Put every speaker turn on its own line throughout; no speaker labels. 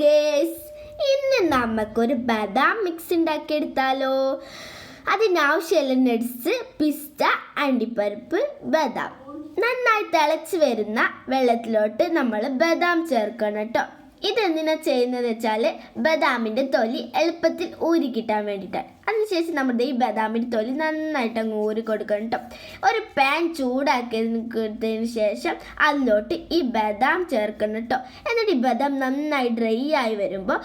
Guys ഇന്ന് നമുക്കൊരു ബദാം മിക്സ് ഉണ്ടാക്കിയെടുത്താലോ അതിനാവശ്യമുള്ള നട്സ് പിസ്ത അണ്ടിപ്പരിപ്പ് ബദാം. നന്നായി തിളച്ച് വരുന്ന വെള്ളത്തിലോട്ട് നമ്മൾ ബദാം ചേർക്കണം കേട്ടോ. ഇതെന്തിനാ ചെയ്യുന്നത് വെച്ചാൽ ബദാമിന്റെ തൊലി എളുപ്പത്തിൽ ഊരി കിട്ടാൻ വേണ്ടിയിട്ടാണ് അതിനുശേഷം നമ്മുടെ ഈ ബദാമിന്റെ തൊലി നന്നായിട്ട് അങ്ങ് ഊരി കൊടുക്കണം കേട്ടോ ഒരു പാൻ ചൂടാക്കിയതിന് ശേഷം അതിലോട്ട് ഈ ബദാം ചേർക്കണം കേട്ടോ എന്നിട്ട് ഈ ബദാം നന്നായി ഡ്രൈ ആയി വരുമ്പോൾ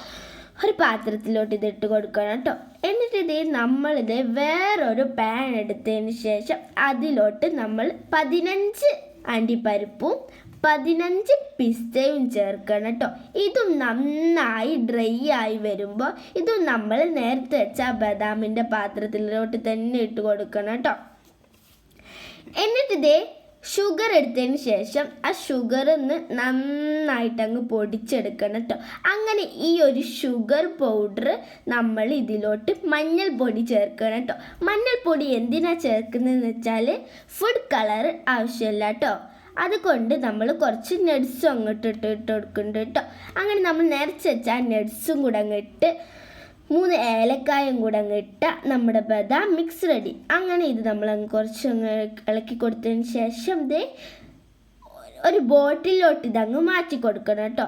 ഒരു പാത്രത്തിലോട്ട് ഇതിട്ട് കൊടുക്കണം കേട്ടോ എന്നിട്ട് ഇത് നമ്മളിത് വേറൊരു പാൻ എടുത്തതിന് ശേഷം അതിലോട്ട് നമ്മൾ പതിനഞ്ച് അണ്ടിപ്പരിപ്പും പതിനഞ്ച് പിസ്തയും ചേർക്കണം കേട്ടോ. ഇതും നന്നായി ഡ്രൈ ആയി വരുമ്പോൾ ഇതും നമ്മൾ നേരത്തെ വെച്ച ബദാമിന്റെ പാത്രത്തിലോട്ട് തന്നെ ഇട്ട് കൊടുക്കണം കേട്ടോ. എന്നിട്ട് ഇതേ ഷുഗർ എടുത്തതിന് ശേഷം ആ ഷുഗർ ഒന്ന് നന്നായിട്ട് അങ്ങ് പൊടിച്ചെടുക്കണം കേട്ടോ. അങ്ങനെ ഈ ഒരു ഷുഗർ പൗഡർ നമ്മൾ ഇതിലോട്ട് മഞ്ഞൾപ്പൊടി ചേർക്കണം കേട്ടോ. മഞ്ഞൾപ്പൊടി എന്തിനാണ് ചേർക്കുന്നതെന്ന് വെച്ചാൽ ഫുഡ് കളർ ആവശ്യമില്ല കേട്ടോ. അതുകൊണ്ട് നമ്മൾ കുറച്ച് നട്ട്സും അങ്ങോട്ട് ഇട്ട് ഇട്ട് കൊടുക്കുന്നുണ്ട് കേട്ടോ. അങ്ങനെ നമ്മൾ നിറച്ച് വെച്ചാൽ നട്ട്സും കൂടെ അങ്ങിട്ട് മൂന്ന് ഏലക്കായും കൂടെ അങ്ങ് നമ്മുടെ ബദാം മിക്സ് റെഡി അങ്ങനെ ഇത് നമ്മൾ അങ്ങ് കുറച്ച് അങ്ങ് ഇളക്കി കൊടുത്തതിന് ശേഷം ദേ ഒരു ബോട്ടിലോട്ട് ഇതങ്ങ് മാറ്റി കൊടുക്കണം കേട്ടോ.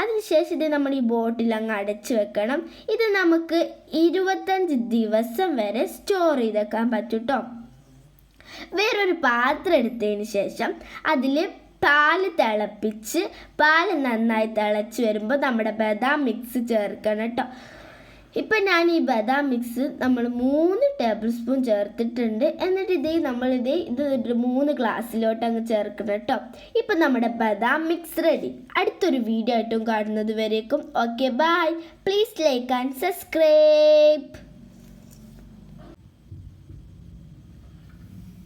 അതിനുശേഷം ഇത് നമ്മൾ ഈ ബോട്ടിൽ അങ്ങ് അടച്ചു വെക്കണം. ഇത് നമുക്ക് ഇരുപത്തഞ്ച് ദിവസം വരെ സ്റ്റോർ ചെയ്തേക്കാൻ പറ്റും കേട്ടോ. വേറൊരു പാത്രം എടുത്തതിന് ശേഷം അതിൽ പാൽ തിളപ്പിച്ച് പാൽ നന്നായി തിളച്ച് വരുമ്പോൾ നമ്മുടെ ബദാം മിക്സ് ചേർക്കണം കേട്ടോ. ഇപ്പം ഞാൻ ഈ ബദാം മിക്സ് നമ്മൾ മൂന്ന് ടേബിൾ സ്പൂൺ ചേർത്തിട്ടുണ്ട്. എന്നിട്ട് ഇതേ നമ്മളിതേ ഇത് ഒരു മൂന്ന് ഗ്ലാസ്സിലോട്ട് അങ്ങ് ചേർക്കണം കേട്ടോ. ഇപ്പം നമ്മുടെ ബദാം മിക്സ് റെഡി. അടുത്തൊരു വീഡിയോ ആയിട്ടും കാണുന്നത് വരേക്കും. Okay bye. Please like and subscribe.